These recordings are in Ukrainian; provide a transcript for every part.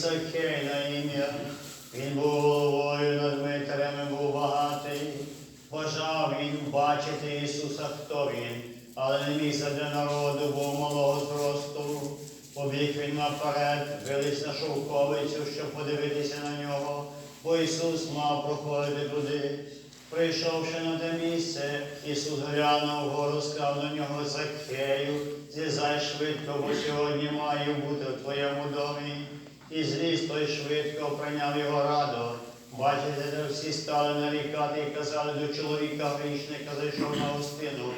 чоловік на ім'я. Він був головою над митарями, був багатий. Бажав він бачити Ісуса, хто він, але не міг задля народу, був малого зросту. Побіг він наперед, виліз на шовковицю, щоб подивитися на нього, бо Ісус мав проходити туди. Прийшовши на те місце, Ісус глянув вгору, сказав до нього Закхею, злізай швидко, бо сьогодні маю бути в твоєму домі. І зліз той швидко прийняв його раду. Бачите, де всі стали нарікати і казали до чоловіка грішника, зайшов на гостину.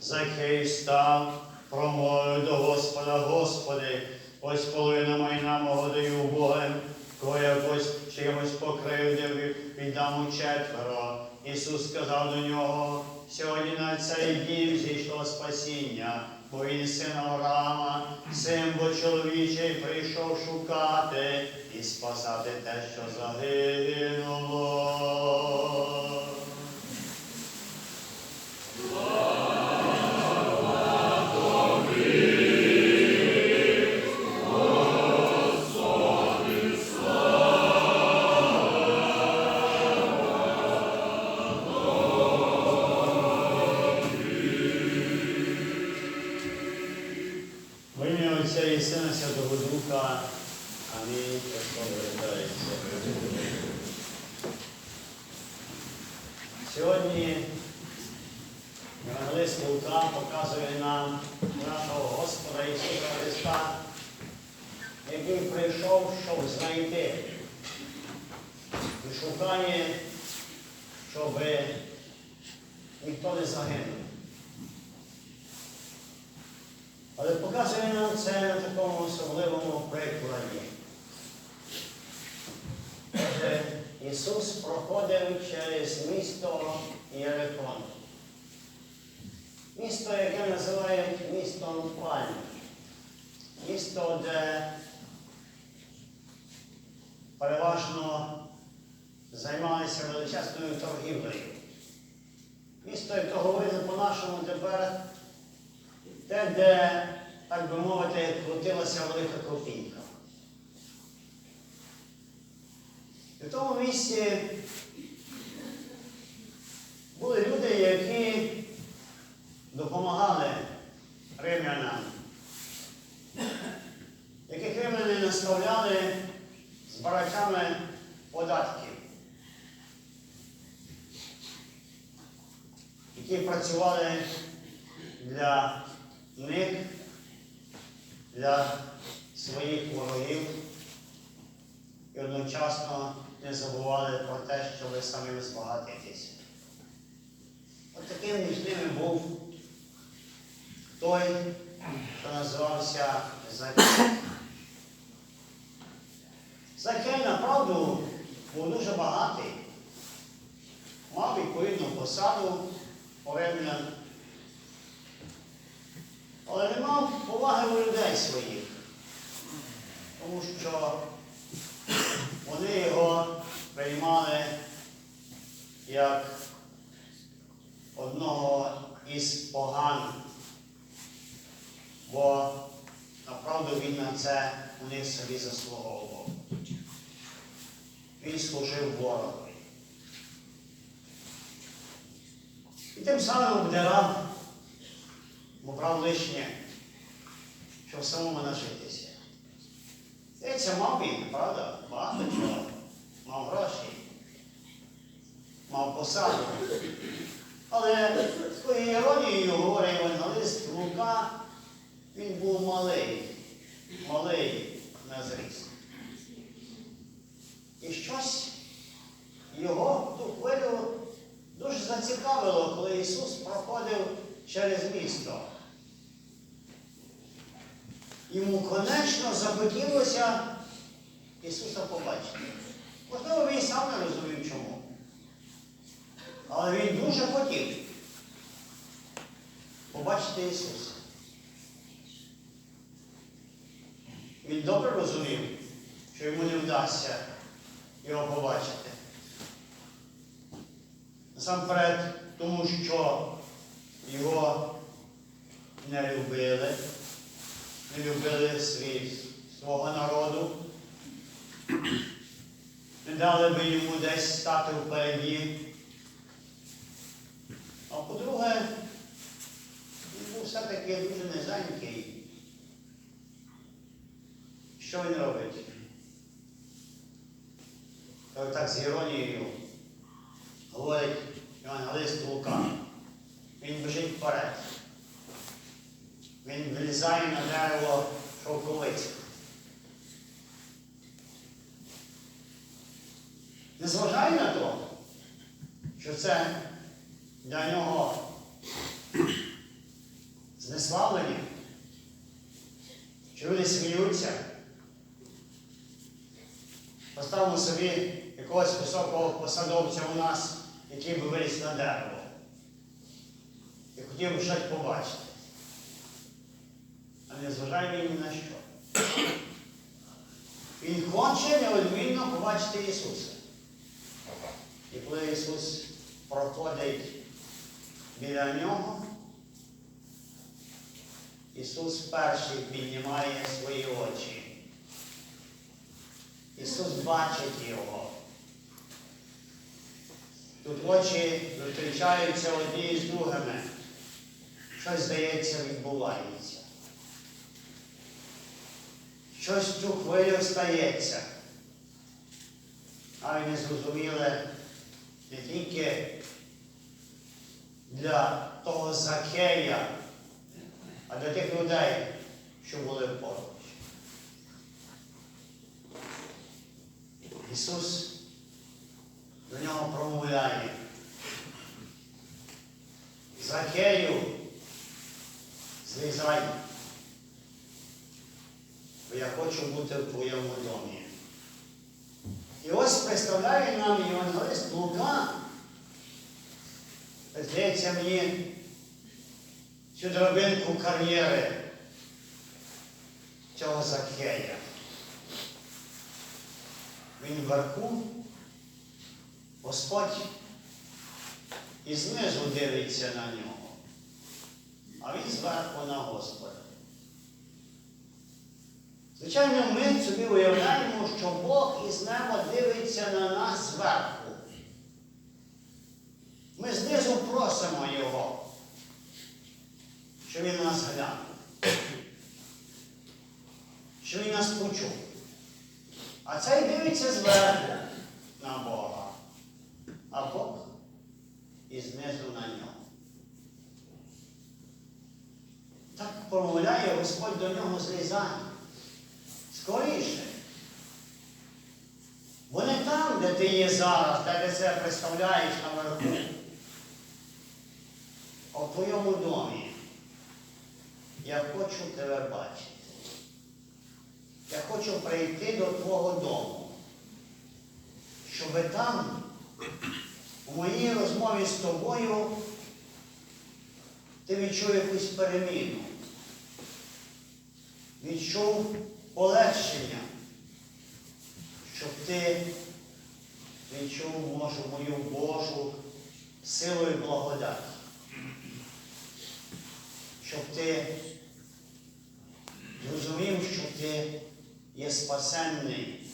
Закхей встав, промовив до Господа, Господи, ось половина майна мого даю Богом, кого якось чимось покривдив, віддам у четверо. Ісус сказав до нього, сьогодні на цей дім зійшло спасіння, бо він син Авраама, син бо чоловічий прийшов шукати і спасати те, що загинуло. Отця і Сина Святого Духа. Амінь. Сьогодні Евангелист Лука показує нам нашого Господа Ісуса Христа, який прийшов, щоб знайти і шукає, щоб ніхто не загинув. Але показує нам це на такому особливому прикладі. Отже, Ісус проходив через місто Єрикон. Місто, яке називають містом Пальм. Місто, де переважно займалися величезною торгівлею. Місто, як то говорили по-нашому тепер, те, де, так би мовити, крутилася велика копійка. В тому місці були люди, які допомагали римлянам, яких римляни наставляли з барачами податків, які працювали для них, для своїх ворогів і одночасно не забували про те, що ви самі збагатитесь. От таким між був той, хто називався Закей. Закей, направду, був дуже багатий, мав відповідну посаду римлян, але не мав поваги у людей своїх, тому що вони його приймали як одного із поган, бо направду він на це у них собі заслуговував. Він служив ворогові. І тим самим обдирав, бо брав лишнє, щоб самому нажитися. Здається, мав він, правда? Багато чого. Мав гроші, мав посаду. Але з такою іронією говорить евангелист Лука, він був малий, малий на зріст. І щось його ту хвилю дуже зацікавило, коли Ісус проходив через місто. Йому конечно захотілося Ісуса побачити. Можливо, він сам не розумів чому. Але він дуже хотів побачити Ісуса. Він добре розумів, що йому не вдасться його побачити. Насамперед, тому що його не любили, не любили свій, свого народу, не дали би йому десь стати впереді. А по-друге, він був все-таки дуже низенький. Що він робить? Так з іронією говорить Євангелист Лука. Він біжить вперед. Він влізає на дерево шовковиці. Незважає на те, що це для нього знеславлення, що люди сміються. Поставимо собі якогось високого посадовця у нас, який би виліз на дерево. І хотів би щось побачити. А не зважає ні на що. Він хоче неодмінно побачити Ісуса. І коли Ісус проходить біля нього, Ісус перший піднімає свої очі. Ісус бачить його. Тут очі зустрічаються одні з другими. Щось, здається, відбувається. Щось в цю хвилю стається. А не зрозуміле не тільки для того Закея, а для тих людей, що були поруч. Ісус до нього промовляє. Закею, злізай, бо я хочу бути в твоєму домі. І ось представляє нам Євангелист Лука, здається мені, цю дробинку кар'єри цього Закея. Він вверху, Господь і знизу дивиться на нього, а він зверху на Господа. Звичайно, ми собі уявляємо, що Бог із неба дивиться на нас зверху. Ми знизу просимо Його, щоб Він нас глянув, щоб Він нас почув. А цей дивиться зверху на Бога, а Бог і знизу на нього. Так Господь до нього злізає. Скоріше. Бо не там, де ти є зараз, де ти себе представляєш наверху, а в твоєму домі. Я хочу тебе бачити. Я хочу прийти до твого дому, щоб там, у моїй розмові з тобою, ти відчув якусь переміну, відчув полегшення, щоб ти відчув може, мою Божу силу і благодать, щоб ти зрозумів, що ти є спасенний.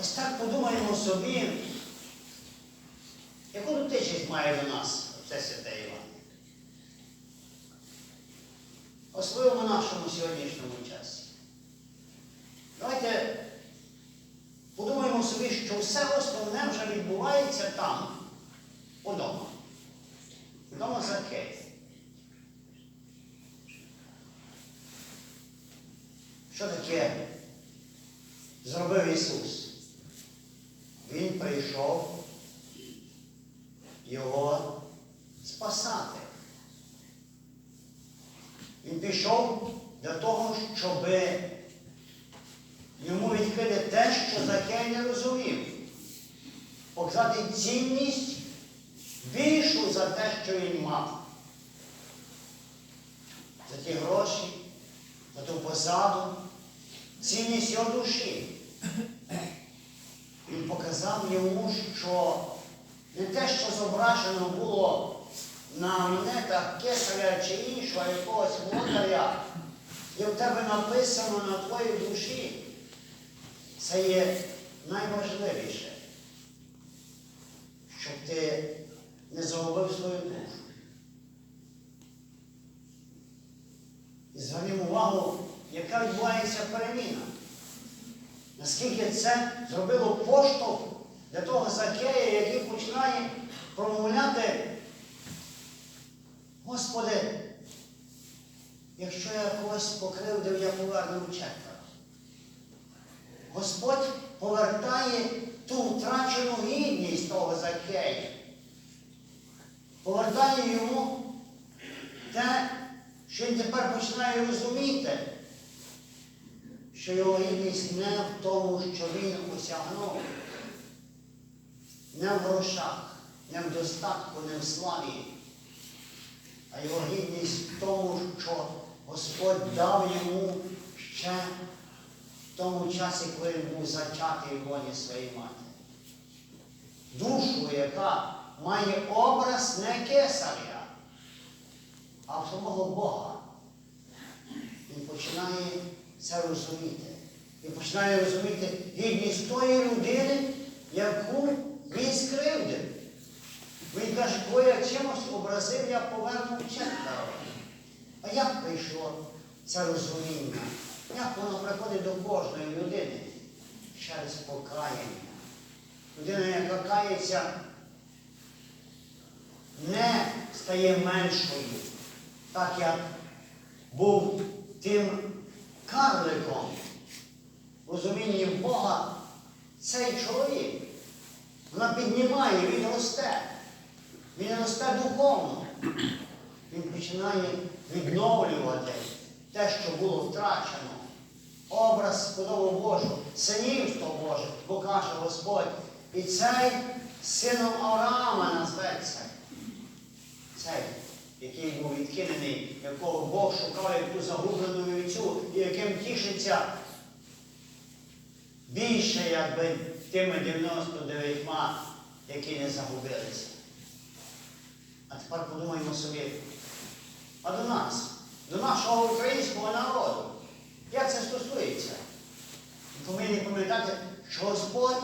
Ось так подумаємо собі, яку дотичність має до нас це святе Іван. Особливо в нашому сьогоднішньому часі. Давайте подумаємо собі, що все основне вже відбувається там, удома. Вдома Закея. Що таке зробив Ісус? Він прийшов його спасати. Він пішов для того, щоб йому відкрити те, що Закей не розумів. Показати цінність більшу за те, що він мав. За ті гроші, за ту посаду, цінність його душі. Він показав йому, що не те, що зображено було на монетах кесаря чи іншого якогось володаря, і в тебе написано на твоїй душі. Це є найважливіше, щоб ти не загубив свою душу. І звернемо увагу, яка відбувається переміна. Наскільки це зробило поштовх для того Закея, який починає промовляти, Господи, якщо я когось покривдив, я поверну четверо. Господь повертає ту втрачену гідність того Закея. Повертає йому те, що він тепер починає розуміти, що його гідність не в тому, що він осягнув, не в грошах, не в достатку, не в славі, а його гідність в тому, що Господь дав йому ще в тому часі, коли він був зачатий в воні своєї матері. Душу, яка має образ не кесаря, а самого Бога. Він починає це розуміти. Він починає розуміти гідність тої людини, яку він скривдив. Він каже, коли я чимось образив, я повернув четверо. А як прийшло це розуміння? Як воно приходить до кожної людини? Через покаяння. Людина, яка кається, не стає меншою, так як був тим карликом розумінні Бога цей чоловік. Вона піднімає, він росте. Він росте духовно. Він починає відновлювати те, що було втрачено. Образ подобу Божу, синівство Боже, бо каже Господь. І цей сином Авраама назветься. Цей, який був відкинений, якого Бог шукав як ту загублену вівцю, і яким тішиться більше, якби тими 99, які не загубилися. А тепер подумаємо собі, а до нас, до нашого українського народу, як це стосується? Ми повинні пам'ятати, що Господь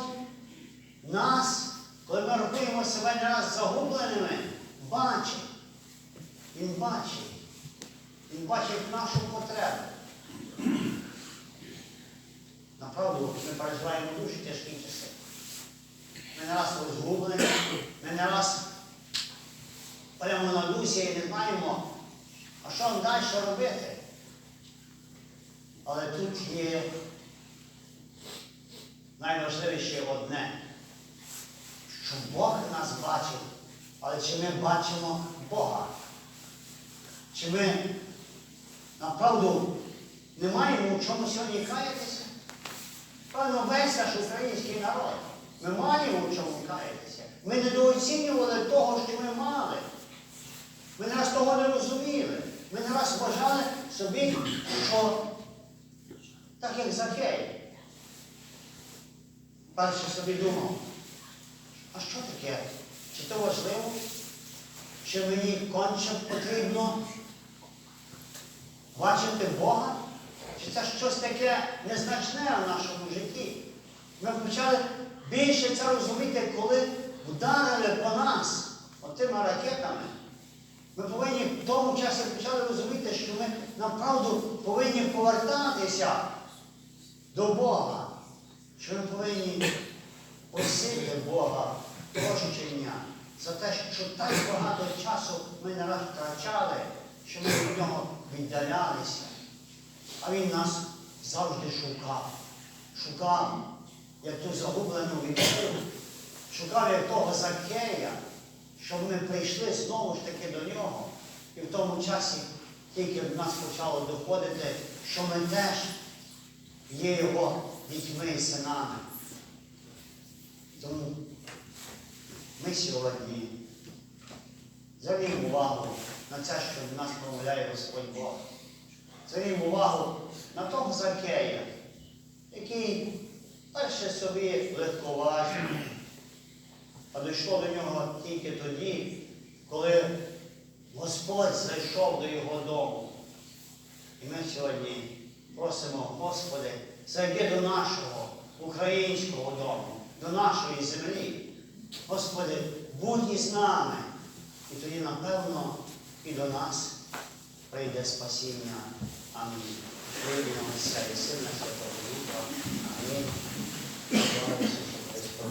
нас, коли ми рахуємо себе не раз загубленими, бачить. Він бачить. Він бачить нашу потребу. Направду, ми переживаємо дуже тяжкі часи. Ми не раз розгублені, ми не раз прямо на дусі і не знаємо, а що нам далі робити. Але тут є найважливіше одне, що Бог нас бачить, але чи ми бачимо Бога? Чи ми направду не маємо в чому сьогодні каятися? Певно, весь наш український народ. Ми маємо в чому каятися. Ми недооцінювали того, що ми мали. Ми раз того не розуміли. Ми не раз вважали собі, що так як Закей. Перше собі думав, а що таке? Чи то важливо? Чи мені конче потрібно бачити Бога? Чи це щось таке незначне в нашому житті? Ми почали більше це розуміти, коли вдарили по нас отими ракетами. Ми повинні в тому часі почали розуміти, що ми направду повинні повертатися до Бога. Що ми повинні ось Бога прощення за те, що так багато часу ми не раз втрачали, що ми від нього віддалялися. А він нас завжди шукав. Шукав, як ту загублену вівцю, шукав як того Закея, щоб ми прийшли знову ж таки до нього. І в тому часі тільки в нас почало доходити, що ми теж є його дітьми і синами. Тому ми сьогодні звернемо увагу на це, що в нас промовляє Господь Бог. Звернемо увагу на того Закея, який перше собі легковажний, а дійшло до нього тільки тоді, коли Зайшов до його дому. І ми сьогодні просимо, Господи, зайди до нашого українського дому, до нашої землі. Господи, будь із нами. І тоді, напевно, і до нас прийде спасіння. Амінь. Прийдемо Отця і Сина Святого Духа. Амінь. Христу.